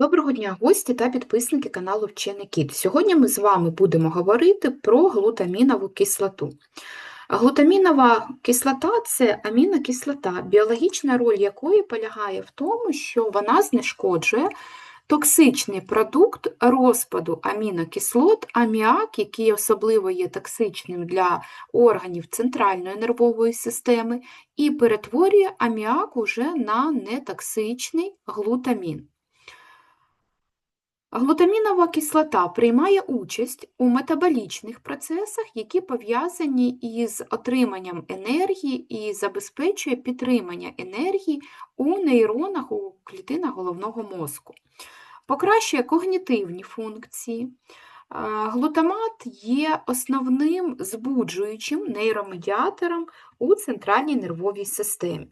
Доброго дня, гості та підписники каналу Вчений Кіт. Сьогодні ми з вами будемо говорити про глутамінову кислоту. Глутамінова кислота це амінокислота, біологічна роль якої полягає в тому, що вона знешкоджує токсичний продукт розпаду амінокислот, аміак, який особливо є токсичним для органів центральної нервової системи, і перетворює аміак уже на нетоксичний глутамін. Глутамінова кислота приймає участь у метаболічних процесах, які пов'язані із отриманням енергії і забезпечує підтримання енергії у нейронах у клітинах головного мозку. Покращує когнітивні функції. Глутамат є основним збуджуючим нейромедіатором у центральній нервовій системі.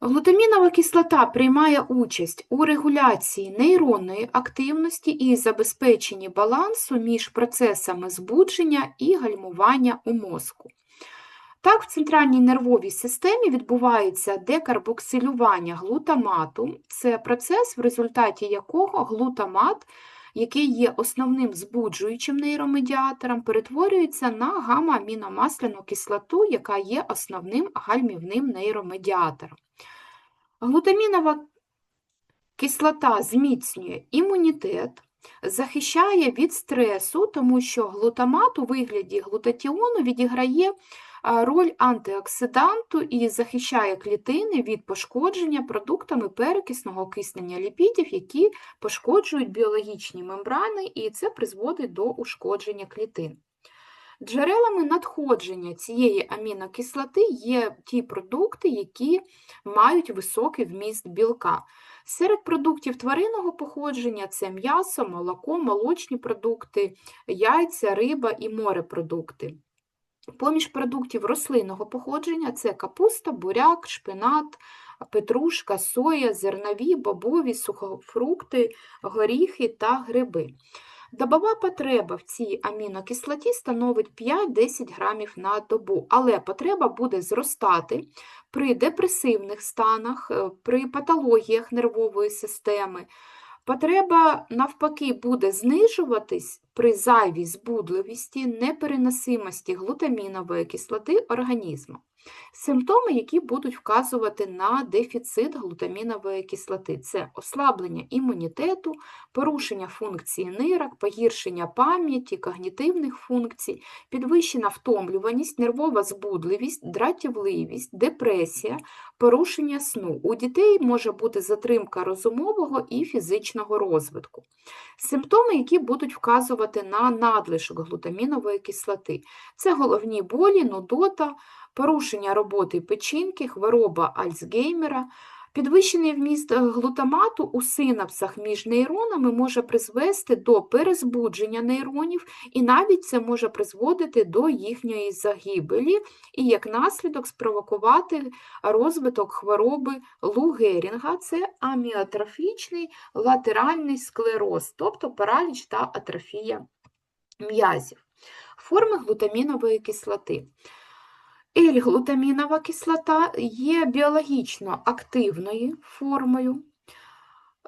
Глутамінова кислота приймає участь у регуляції нейронної активності і забезпеченні балансу між процесами збудження і гальмування у мозку. Так, в центральній нервовій системі відбувається декарбоксилювання глутамату. Це процес, в результаті якого глутамат, який є основним збуджуючим нейромедіатором, перетворюється на гамма-аміномасляну кислоту, яка є основним гальмівним нейромедіатором. Глутамінова кислота зміцнює імунітет, захищає від стресу, тому що глутамат у вигляді глутатіону відіграє роль антиоксиданту і захищає клітини від пошкодження продуктами перекисного окиснення ліпідів, які пошкоджують біологічні мембрани, і це призводить до ушкодження клітин. Джерелами надходження цієї амінокислоти є ті продукти, які мають високий вміст білка. Серед продуктів тваринного походження це м'ясо, молоко, молочні продукти, яйця, риба і морепродукти. Поміж продуктів рослинного походження це капуста, буряк, шпинат, петрушка, соя, зернові, бобові, сухофрукти, горіхи та гриби. Добова потреба в цій амінокислоті становить 5-10 грамів на добу, але потреба буде зростати при депресивних станах, е, при патологіях нервової системи. Потреба, навпаки, буде знижуватись при зайвій збудливості, непереносимості глутамінової кислоти організму. Симптоми, які будуть вказувати на дефіцит глутамінової кислоти, це ослаблення імунітету, порушення функції нирок, погіршення пам'яті, когнітивних функцій, підвищена втомлюваність, нервова збудливість, дратівливість, депресія, порушення сну. У дітей може бути затримка розумового і фізичного розвитку. Симптоми, які будуть вказувати на надлишок глутамінової кислоти, це головні болі, нудота порушення роботи печінки, хвороба Альцгеймера, підвищений вміст глутамату у синапсах між нейронами може призвести до перезбудження нейронів, і навіть це може призводити до їхньої загибелі, і як наслідок спровокувати розвиток хвороби Лу Герінга, це аміотрофічний латеральний склероз, тобто параліч та атрофія м'язів. Форми глутамінової кислоти. L-глутамінова кислота є біологічно активною формою.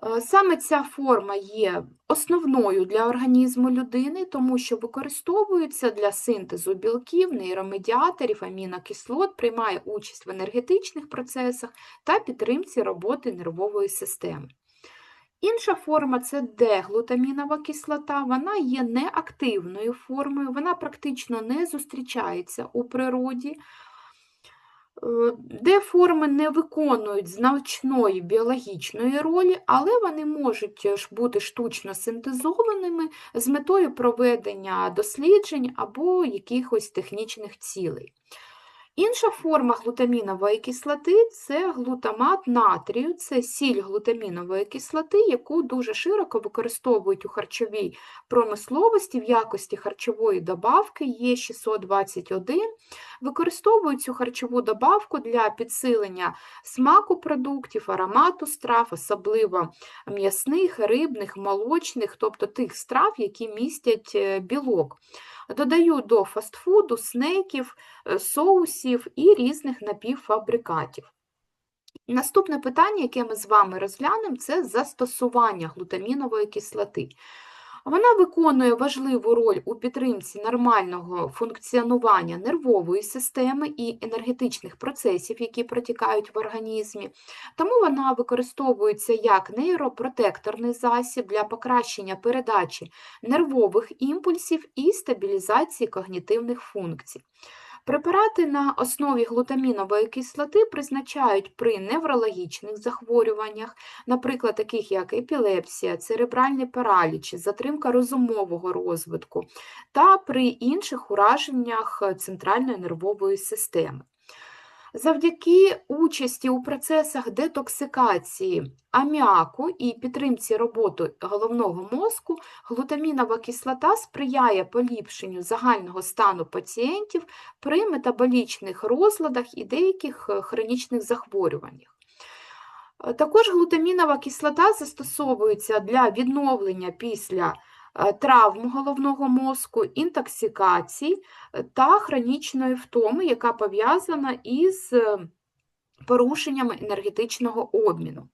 Е, саме ця форма є основною для організму людини, тому що використовується для синтезу білків, нейромедіаторів, амінокислот, приймає участь в енергетичних процесах та підтримці роботи нервової системи. Інша форма це деглутамінова кислота, вона є неактивною формою, вона практично не зустрічається у природі, е, де форми не виконують значної біологічної ролі, але вони можуть бути штучно синтезованими з метою проведення досліджень або якихось технічних цілей. Інша форма глутамінової кислоти це глутамат натрію, це сіль глутамінової кислоти, яку дуже широко використовують у харчовій промисловості в якості харчової добавки Е621. Використовують цю харчову добавку для підсилення смаку продуктів, аромату страв, особливо м'ясних, рибних, молочних, тобто тих страв, які містять е, білок. Додаю до фастфуду, снеків, е, соусів і різних напівфабрикатів. Наступне питання, яке ми з вами розглянемо, це застосування глутамінової кислоти. Вона виконує важливу роль у підтримці нормального функціонування нервової системи і енергетичних процесів, які протікають в організмі, тому вона використовується як нейропротекторний засіб для покращення передачі нервових імпульсів і стабілізації когнітивних функцій. Препарати на основі глутамінової кислоти призначають при неврологічних захворюваннях, наприклад, таких як епілепсія, церебральний параліч, затримка розумового розвитку, та при інших ураженнях центральної нервової системи. Завдяки участі у процесах детоксикації аміаку і підтримці роботи головного мозку, глутамінова кислота сприяє поліпшенню загального стану пацієнтів при метаболічних розладах і деяких е, хронічних захворюваннях. Е, Також глутамінова кислота застосовується для відновлення після травм головного мозку, інтоксикацій е, та хронічної втоми, яка пов'язана із е, порушеннями енергетичного обміну.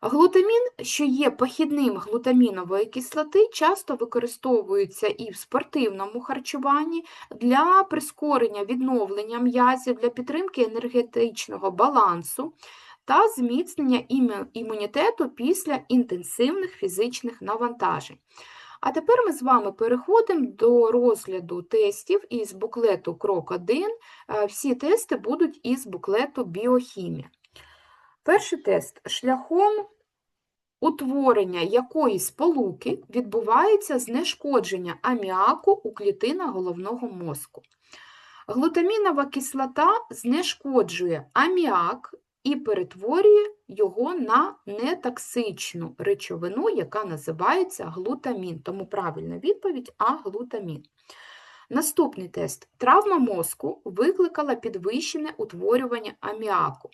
Глутамін, що є похідним глутамінової кислоти, часто використовується і в спортивному харчуванні для прискорення відновлення м'язів, для підтримки енергетичного балансу та зміцнення імунітету після інтенсивних фізичних навантажень. А тепер ми з вами переходимо до розгляду тестів із буклету Крок 1. Е, Всі тести будуть із буклету Біохімія. Перший тест шляхом утворення якої сполуки відбувається знешкодження аміаку у клітинах головного мозку. Глутамінова кислота знешкоджує аміак і перетворює його на нетоксичну речовину, яка називається глутамін. Тому правильна відповідь А глутамін. Наступний тест. Травма мозку викликала підвищене утворювання аміаку.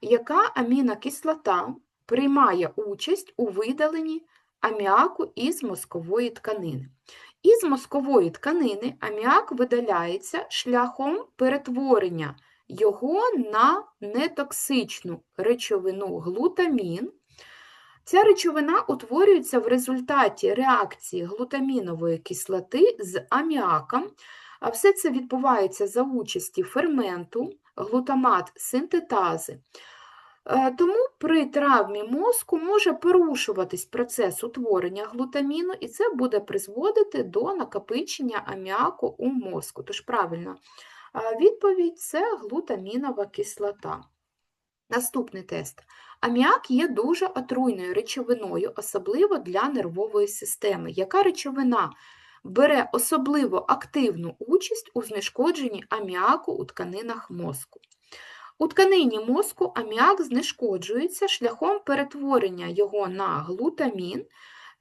Яка амінокислота приймає участь у видаленні аміаку із мозкової тканини? Із мозкової тканини аміак видаляється шляхом перетворення його на нетоксичну речовину глутамін. Ця речовина утворюється в результаті реакції глутамінової кислоти з аміаком. А все це відбувається за участі ферменту, глутамат синтетази. Е, Тому при травмі мозку може порушуватись процес утворення глутаміну, і це буде призводити до накопичення аміаку у мозку. Тож правильна е, відповідь це глутамінова кислота. Наступний тест. Аміак є дуже отруйною речовиною, особливо для нервової системи. Яка речовина бере особливо активну участь у знешкодженні аміаку у тканинах мозку? У тканині мозку аміак знешкоджується шляхом перетворення його на глутамін.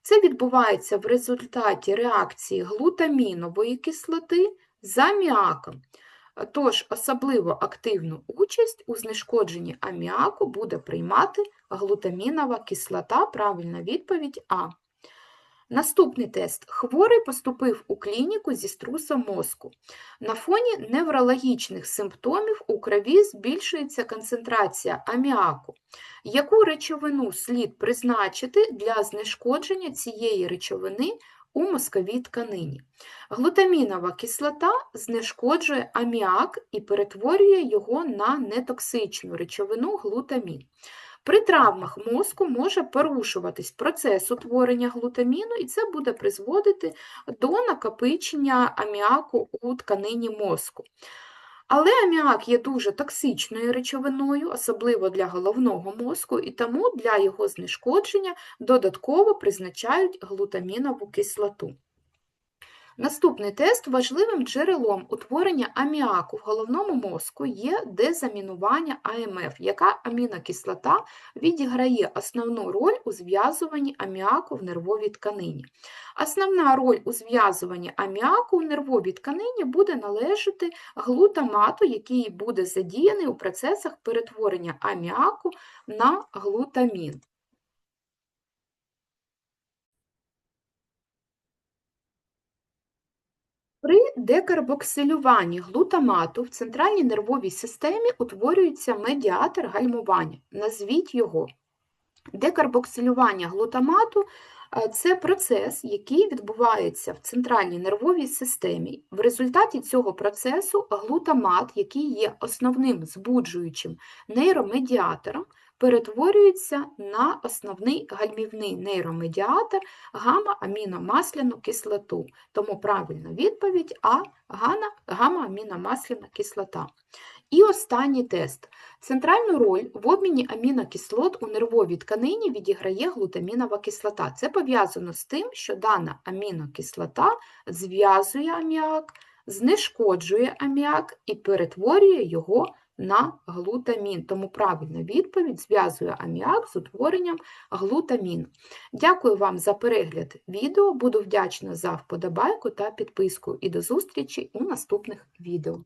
Це відбувається в результаті реакції глутамінової кислоти з аміаком. Тож особливо активну участь у знешкодженні аміаку буде приймати глутамінова кислота. Правильна відповідь А. Наступний тест. Хворий поступив у клініку зі струсом мозку. На фоні неврологічних симптомів у крові збільшується концентрація аміаку. Яку речовину слід призначити для знешкодження цієї речовини у мозковій тканині? Глутамінова кислота знешкоджує аміак і перетворює його на нетоксичну речовину глутамін. При травмах мозку може порушуватись процес утворення глутаміну, і це буде призводити до накопичення аміаку у тканині мозку. Але аміак є дуже токсичною речовиною, особливо для головного мозку, і тому для його знешкодження додатково призначають глутамінову кислоту. Наступний тест важливим джерелом утворення аміаку в головному мозку є дезамінування АМФ, яка амінокислота відіграє основну роль у зв'язуванні аміаку в нервовій тканині. Основна роль у зв'язуванні аміаку в нервовій тканині буде належати глутамату, який буде задіяний у процесах перетворення аміаку на глутамін. При декарбоксилюванні глутамату в центральній нервовій системі утворюється медіатор гальмування. Назвіть його. Декарбоксилювання глутамату е, це процес, який відбувається в центральній нервовій системі. В результаті цього процесу глутамат, який є основним збуджуючим нейромедіатором, перетворюється на основний гальмівний нейромедіатор гамма-аміномасляну кислоту. Тому правильна відповідь А гамма-аміномасляна кислота. І останній тест. Центральну роль в обміні амінокислот у нервовій тканині відіграє глутамінова кислота. Це пов'язано з тим, що дана амінокислота зв'язує аміак, знешкоджує аміак і перетворює його на глутамін. Тому правильна відповідь зв'язує аміак з утворенням глутаміну. Дякую вам за перегляд відео. Буду вдячна за вподобайку та підписку. І до зустрічі у наступних відео.